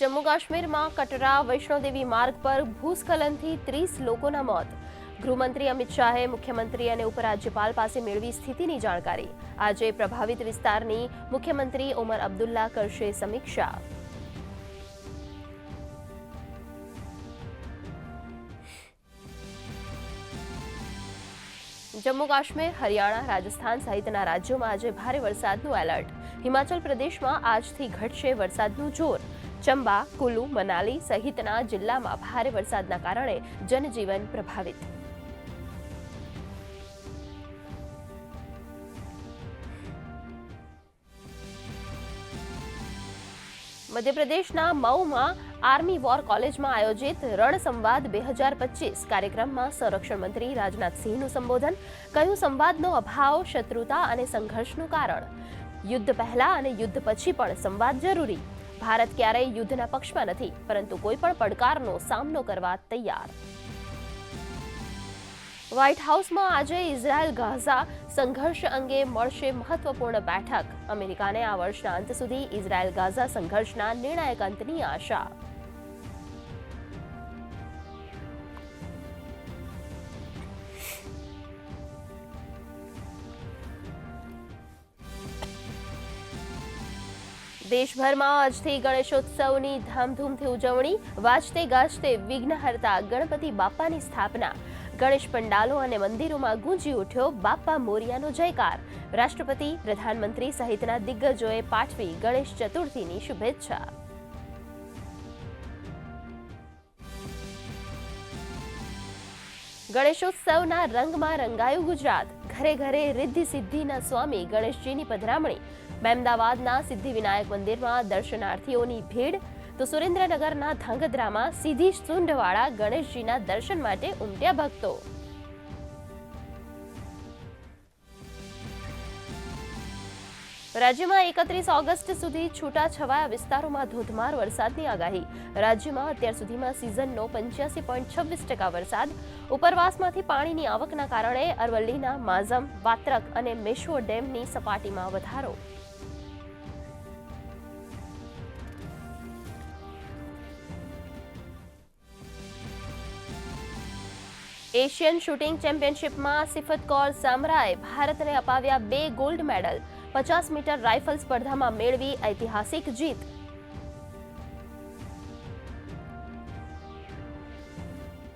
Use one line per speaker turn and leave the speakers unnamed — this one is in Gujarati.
જમ્મુ કાશ્મીરમાં કટરા વૈષ્ણોદેવી માર્ગ પર ભૂસ્ખલનથી ત્રીસ લોકોના મોત. ગૃહમંત્રી અમિત શાહે મુખ્યમંત્રી અને ઉપરાજ્યપાલ પાસે મેળવી સ્થિતિની જાણકારી. આજે પ્રભાવિત વિસ્તારની મુખ્યમંત્રી ઓમર અબ્દુલ્લા કરશે સમીક્ષા. જમ્મુ કાશ્મીર હરિયાણા, રાજસ્થાન સહિતના રાજ્યોમાં આજે ભારે વરસાદનું એલર્ટ. હિમાચલ પ્રદેશમાં આજથી ઘટશે વરસાદનું જોર. ચંબા કુલુ મનાલી સહિતના જિલ્લામાં ભારે વરસાદના કારણે જનજીવન પ્રભાવિત. મધ્યપ્રદેશના મઉમાં આર્મી વોર કોલેજમાં આયોજિત રણ સંવાદ બે હજાર પચીસ કાર્યક્રમમાં સંરક્ષણ મંત્રી રાજનાથસિંહનું સંબોધન કહ્યું સંવાદનો અભાવ, શત્રુતા અને સંઘર્ષનું કારણ? યુદ્ધ પહેલા અને યુદ્ધ પછી પણ સંવાદ જરૂરી. ભારત ક્યારેય યુદ્ધના પક્ષમાં નથી, પરંતુ કોઈ પણ પડકારનો સામનો કરવા તૈયાર. વ્હાઇટ હાઉસમાં આજે ઇઝરાયલ ગાઝા સંઘર્ષ અંગે મળશે મહત્વપૂર્ણ બેઠક. અમેરિકાને આ વર્ષના અંત સુધી ઇઝરાયલ ગાઝા સંઘર્ષના નિર્ણાયક અંતની આશા. દેશભરમાં આજથી ગણેશોત્સવની ધામધૂમથી ઉજવણી, વાજતે ગાજતે વિઘ્નહર્તા ગણપતિ બાપાની સ્થાપના. ગણેશ પંડાલો અને મંદિરોમાં ગુંજી ઉઠ્યો બાપા મોરિયાનો જયકાર. રાષ્ટ્રપતિ, પ્રધાનમંત્રી સહિતના દિગ્ગજોએ પાઠવી ગણેશ ચતુર્થીની શુભેચ્છા. ગણેશોત્સવના રંગમાં રંગાયું ગુજરાત. ઘરે ઘરે રિદ્ધિ સિદ્ધિના સ્વામી ગણેશજીની પધરામણી. મહેમદાવાદના સિદ્ધિ વિનાયક મંદિરમાં દર્શનાર્થીઓની ભીડ તો સુરેન્દ્રનગરના ધાંગધ્રામાં સીધી સુંઢવાળા ગણેશજીના દર્શન માટે ઉમટ્યા ભક્તો. રાજ્યમાં એકત્રીસ ઓગસ્ટ સુધી છૂટાછવાયા વિસ્તારોમાં ધોધમાર વરસાદની આગાહી. રાજ્યમાં અત્યાર સુધીમાં સિઝનનો પંચ્યાસી પોઈન્ટ છવ્વીસ ટકા વરસાદ. ઉપરવાસમાંથી પાણીની આવકના કારણે અરવલ્લીના માઝમ, વાત્રક અને મેશ્વો ડેમની સપાટીમાં વધારો. એશિયન શૂટિંગ ચેમ્પિયનશિપમાં સિફત કૌર સામરાએ ભારતને અપાવ્યા બે ગોલ્ડ મેડલ. પચાસ મીટર રાઇફલ સ્પર્ધામાં મેળવી ઐતિહાસિક જીત.